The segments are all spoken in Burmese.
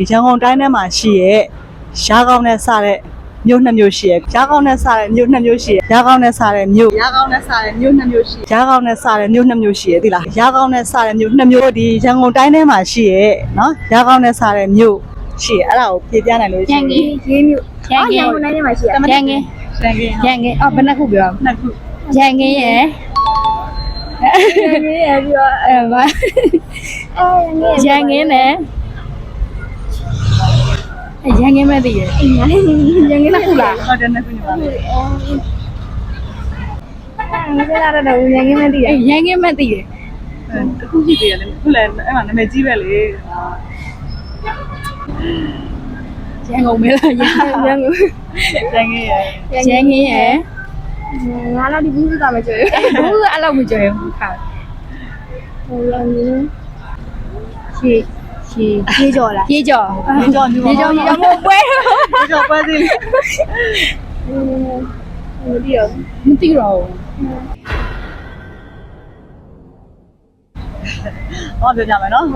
ရန်ကုန်တိုင်းထဲမှာရှိရဲ့ရှားကောင်းနဲ့စတဲ့မြို့နှစ်မြို့ရှိရဲ့ရှားကောင်းနဲ့စတဲ့မြို့နှစ်မြို့ရှိရဲ့ရှားကောင်းနဲ့စတဲ့မြို့ရှားကောင်းနဲ့စတဲ့မြို့နှစ်မြို့ရှိရှားကောင်းနဲ့စတဲ့မြို့နှစ်မြို့ရှိရဲ့ဒီလားရှားကောင်းနဲ့စတဲ့မြို့နှစ်မြို့ဒီရန်ကုန်တိုင်းထဲမှာရှိရဲ့နော်ရှားကောင်းနဲ့စတဲ့မြို့ရှိရဲ့အဲ့ဒါကိုပြေးပြနိုင်လို့ရှိရန်ကင်းရေးမြို့ရန်ကင်းရန်ကုန်တိုင်းထဲမှာရှိရရန်ကင်းရန်ကင်းရန်ကင်းအော်ဘယ်နှခုပြောနှစ်ခုရန်ကင်းရယ်ရန်ကင်းရယ်ပြီးတော့အဲဘာအဲရန်ကင်းနဲ့ ရန်ကင်းမဲ့တည်ရယ်ရန်ကင်းရန်ကင်းတစ်ခုလားဟုတ်တယ်နှစ်ခုညီပါလေးမစလာတော့ရန်ကင်းမဲ့တည်ရယ်ရန်ကင်းမဲ့တည်ရယ်တစ်ခုရှိသေးတယ်လေခုလည်းအဲ့မှာနာမည်ကြီးပဲလေရန်ကုန်မဲလားရန်ရန်ကုန်ရန်ကင်းရဲ့ရန်ကင်းရယ်ငါတော့ဒီဘူးကမကြွယ်ဘူးအဲ့လောက်မကြွယ်ဘူးခါဟိုရန်ကင်း ရှေ့ရှေ့ပြေးကြော်လားပြေးကြော်ဒီကြောင့်ဒီပြေးကြော်ရမပွဲဒီကြောင့်ပွဲသေးလေမသိတော့မသိတော့ဟောပြောကြမယ်နော်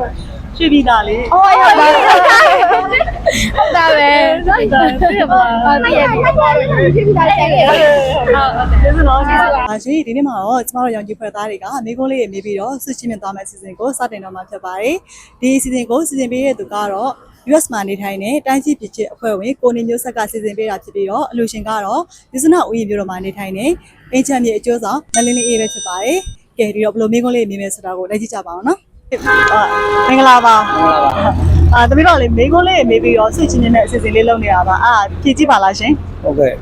ရွှေပြည်သားလေးအော်ရပါဟုတ်တာပဲဟုတ်တယ်သိရပါလားဟုတ်တယ်ဟုတ်တယ်ဖြစ်ပြီးသားတဲ့ရဲ့ဟုတ်တယ်ကျေးဇူးတော်ကျေးဇူးပါရှင်ဒီနေ့မှာတော့ကျမတို့ရောင်ကြီးဖွဲ့သားတွေကမိကုန်းလေးတွေမေးပြီးတော့ဆွချင်းမြင်သွားမယ့်အစီအစဉ်ကိုစတင်တော့မှာဖြစ်ပါတယ်ဒီအစီအစဉ်ကိုစီစဉ်ပေးတဲ့သူကတော့ US မှာနေထိုင်တဲ့တိုင်းကြီးပြည်ချစ်အဖွဲ့ဝင်ကိုနေမျိုးဆက်ကစီစဉ်ပေးတာဖြစ်ပြီးတော့အလူရှင်ကတော့ဒီစနဦးရင်မျိုးတော်မှာနေထိုင်တဲ့အင်ချမ်းမြေအကျိုးဆောင်မလင်းလေးအေးပဲဖြစ်ပါတယ်ကဲဒီတော့ဘယ်လိုမိကုန်းလေးမေးမယ်ဆိုတာကိုလိုက်ကြည့်ကြပါအောင်နော် မင်္ဂလာပါအာတမီးတော့လေမိကုန်းလေးမေးပြီးတော့ဆွချင်းချင်းနဲ့အစီအစဉ်လေးလုပ်နေတာပါအာဖြည့်ကြည့်ပါလားရှင်ဟုတ်ကဲ့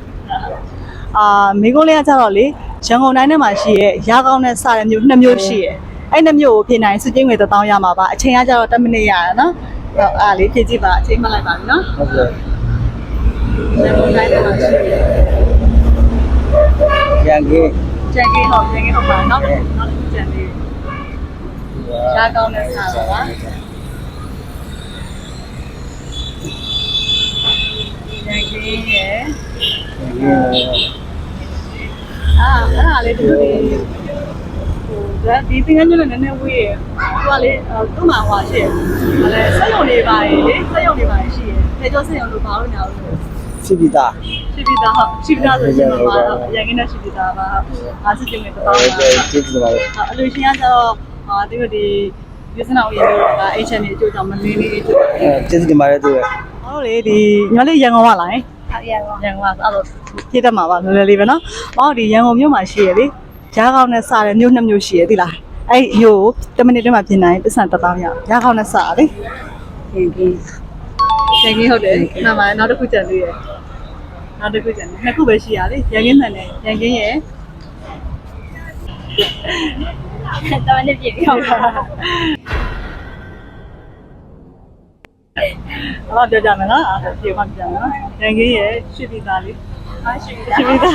အာမိကုန်းလေးကကြတော့လေရန်ကုန်တိုင်းထဲမှာရှိရဲ့ရာကောင်းနဲ့စတဲ့မြို့နှစ်မြို့ရှိရဲ့အဲ့နှစ်မြို့ကိုပြင်နိုင်စုချင်းငွေတစ်သောင်းရမှာပါအချိန်ကကြတော့10မိနစ်ရရနော်ဟုတ်အားလေးဖြည့်ကြည့်ပါအချိန်မှတ်လိုက်ပါပြီနော်ဟုတ်ကဲ့ရန်ကုန်တိုင်းထဲမှာရှိရဲ့ရန်ကင်းကျန်ကင်းဟုတ်ကျန်ကင်းဟုတ်ပါနော်နောက်တစ်ခုကျန်လေး ရာကောင်းနဲ့စပါပါကျန်ကင်းရဲ့ရန်ကင်းအာအဲ့ဒါလေးတို့လေးဟိုဒါဒီသင်္ကန်းညလည်းနည်းနည်းဝေးရယ်သူကလေသူ့မှာဟွာရှိရယ်ဟိုလေစက်ရုံတွေပါလေစက်ရုံတွေပါရှိရယ်ထဲကျော်စက်ရုံလို့ဘာလို့ညာလို့စီပီတာရှိပြီးသားဟုတ်ရှိပြီးသားဆိုရင်ပါတော့ရန်ကင်းနဲ့ရှိပြီးသားပါအားစစ်ကျင်းနေတော့ဟုတ်ကဲ့ကျေးဇူးပါအလူရှင်ကကျတော့ ဟာဒီလိုဒီယူစနာဦးရေလို့က HN နေအကျိုးကြောင့်မနေနေအကျိုးအဲကျေးဇူးတင်ပါတယ်သူရဲ့ဟောလေဒီညီမလေးရန်ကုန်ကလာရင်ဟုတ်ရပါရန်ကုန်ကအဲ့တော့ပြည့်တတ်မှာပါလွယ်လွယ်လေးပဲနော်။ဟောဒီရန်ကုန်မြို့မှာရှိရလေ။ရားကောင်းနဲ့စတဲ့မြို့နှစ်မြို့ရှိရသိလား။အဲ့မြို့ကို10မိနစ်တည်းမှာပြင်နိုင်ပတ်စံတစ်သောင်းရအောင်။ရားကောင်းနဲ့စလေ။ရင်ကြီး။ရင်ကြီးဟုတ်တယ်။နောက်မှနောက်တစ်ခုကြံသေးရယ်။နောက်တစ်ခုကြံတယ်။နှစ်ခုပဲရှိရလေ။ရန်ကင်းမှန်တယ်။ရန်ကင်းရယ် တော်နေပြည့်ပြီဟုတ်ပါ။ဘာပြောကြမလဲနော်။အဲ့ဒါပြေမှပြန်နော်။ရန်ကင်းရယ်ရှိပြီးသားလေ။ပါရှိပြီရှိပြီသား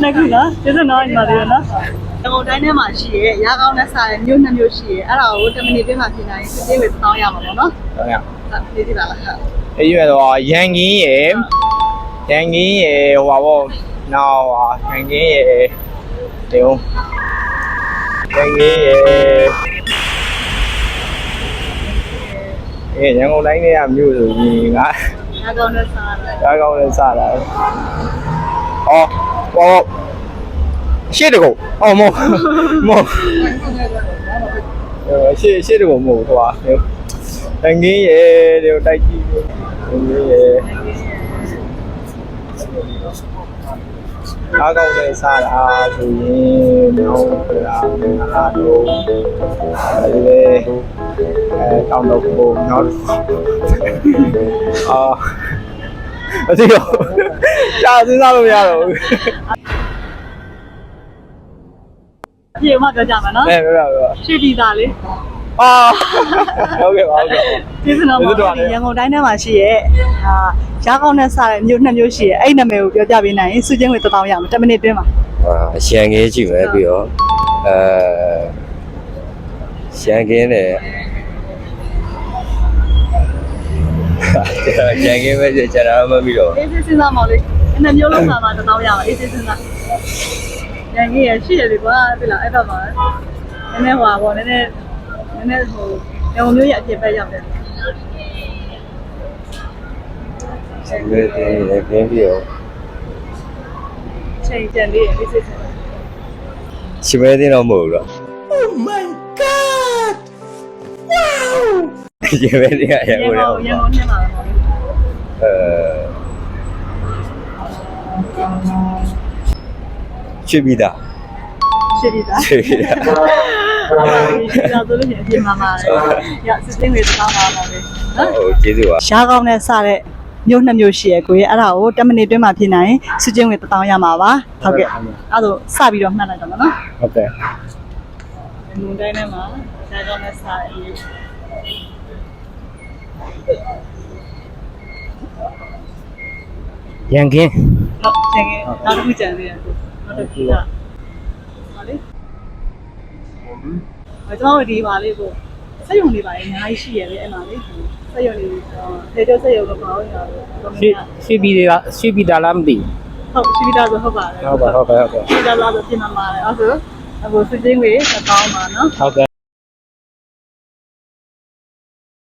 နှစ်ခုနော်ကျေးဇူးနော်ညီမလေးနော်ရန်ကုန်တိုင်းထဲမှာရှိရဲရာကောင်းနဲ့စားတဲ့မြို့နှစ်မြို့ရှိရဲအဲ့ဒါကို10မိနစ်ပြင်မှာပြင်နိုင်စစ်သေးဝေတောင်းရမှာပေါ့နော်ဟုတ်ကဲ့ဟုတ်ပြေးကြည့်ပါလားဟုတ်အဲ့ဒီတော့ရန်ကင်းရယ်ရန်ကင်းရယ်ဟိုပါဘောနောက်ဟာရန်ကင်းရယ်တေုံ ရန်ကင်းရယ်အဲရန်ကုန်တိုင်းထဲကမြို့ဆိုရင်ငါရာကောင်းနဲ့စားတယ်ကားကောင်းလဲစတာအော်ဟောရှေ့တကုတ်အော်မဟုတ်မဟုတ်အဲရှေ့ရှေ့တကုတ်မဟုတ်ဟိုဟာတန်ငင်းရဲတဲ့တိုက်ကြည့်တန်ငင်းရဲ ကားကောင်းလဲစတာဆိုရင်တော့ဒါငါတို့အဲအဲတောင်းတော့ပုံနောက်အာမသိတော့ကြာစဉ်းစားလို့မရတော့ဘူးပြေမှပြောကြမှာနော်အဲပြောပြပြောရှိပြီသားလေ အာဟုတ်ကဲ့ပါဟုတ်ကဲ့ကျေးဇူးနော်ကျေးဇူးတင်ပါတယ်ရန်ကုန်တိုင်းထဲမှာရှိရဲဟာရာကောင်းနဲ့စားတဲ့မြို့နှစ်မြို့ရှိရဲအဲ့နာမည်ကိုပြောပြပေးနိုင်ရင်စုချင်းဝေတောင်းရမှာ10မိနစ်တွင်းမှာအာရှန်ကင်းကြည့်မယ်ပြီးတော့အဲရှန်ကင်းနဲ့ရှန်ကင်းပဲကျတာမပြီးတော့အေးစစ်စဉ်းစားမောင်လေးအဲ့နှစ်မြို့လုံးမှာမှာတောင်းရမှာအေးစစ်စဉ်းစားရန်ကြီးရရှိရလေကွာပြီလားအဲ့တော့ပါနည်းနည်းဟွာပေါ့နည်းနည်း နည်းနည်းဟိုရန်ကုန်မြို့ရဲ့အပြင်ဘက်ရောက်တယ်ရှင်မဲတင်လည်းပြင်းပြီးတော့ချိန်ကြံလေးရေးစစ်စစ်ရှင်မဲတင်တော့မဟုတ်တော့ Oh my god wow ရှင်မဲတင်ရရရန်ဟိုကုန်တော့ရန်ကုန်နဲ့မှာပါအဲချစ်ပြီးသားရှင်းပြီသားချစ်ပြီးသား ရှင်းပြီသားဆိုလို့ရှိရင်အပြင်မှာပါတယ်ရစစ်စစ်ဝေးတောင်းပါပါလေနော်ဟုတ်ကျေးဇူးပါရှားကောင်းနဲ့စတဲ့မျိုးနှစ်မျိုးရှိရကိုရဲ့အဲ့ဒါကို10မိနစ်တွင်းမှာဖြစ်နိုင်စုချင်းဝင်1000ရမှာပါဟုတ်ကဲ့အဲ့ဒါစပြီးတော့မှတ်လိုက်တော့မယ်နော်ဟုတ်ကဲ့မုန်တိုင်းထဲမှာရှားကောင်းနဲ့စတဲ့ရန်ကင်းဟုတ်ကျန်ခဲ့နောက်တစ်ခုကျန်သေးတယ်နောက်တစ်ခုကဟာလေ အဲကျွန်တော်တို့ဒီပါလေးကိုစက်ရုံတွေပါအများကြီးရှိရလေအဲ့မှာလေစက်ရုံတွေဒေတာစက်ရုံတော့ပါအောင်ရတော့ရှိရှိပြီးတာရှိပြီးတာလားမသိဟုတ်ရှိပြီးသားဆိုဟုတ်ပါတယ်ဟုတ်ပါဟုတ်ကဲ့ဟုတ်ကဲ့ရှိပြီးသားဆိုပြင်မှာပါတယ်အဲ့ဆိုအခုစစ်ချင်းတွေတောင်းပါနော်ဟုတ်ကဲ့